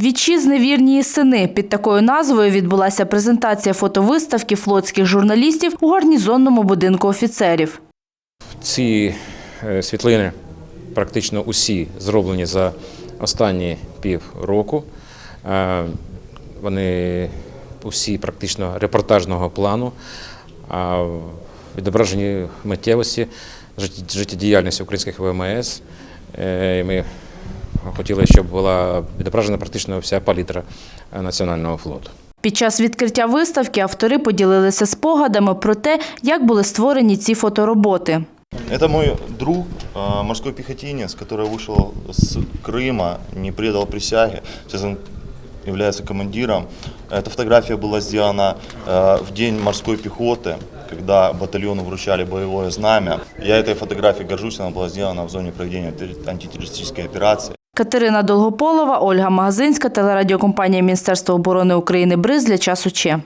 Вітчизни вірні сини. Під такою назвою відбулася презентація фотовиставки флотських журналістів у гарнізонному будинку офіцерів. Ці е, світлини практично усі зроблені за останні пів року. Е, Вони усі практично репортажного плану, відображені миттєвості життєдіяльності українських ВМС. Е, Ми хотіли, щоб була відображена практично вся палітра е, національного флоту. Під час відкриття виставки автори поділилися спогадами про те, як були створені ці фотороботи. Это мой друг, э, морской пехотинец, который вышел с Крыма, не предал присяги. Сейчас он является командиром. Эта фотография была сделана э, в день морской пехоты, когда батальону вручали боевое знамя. Я этой фотографией горжусь, она была сделана в зоне проведения терри- антитеррористической операции. Катерина Долгополова, Ольга Магазинська, телерадіокомпанія Міністерства оборони України «Бриз» для часу Че.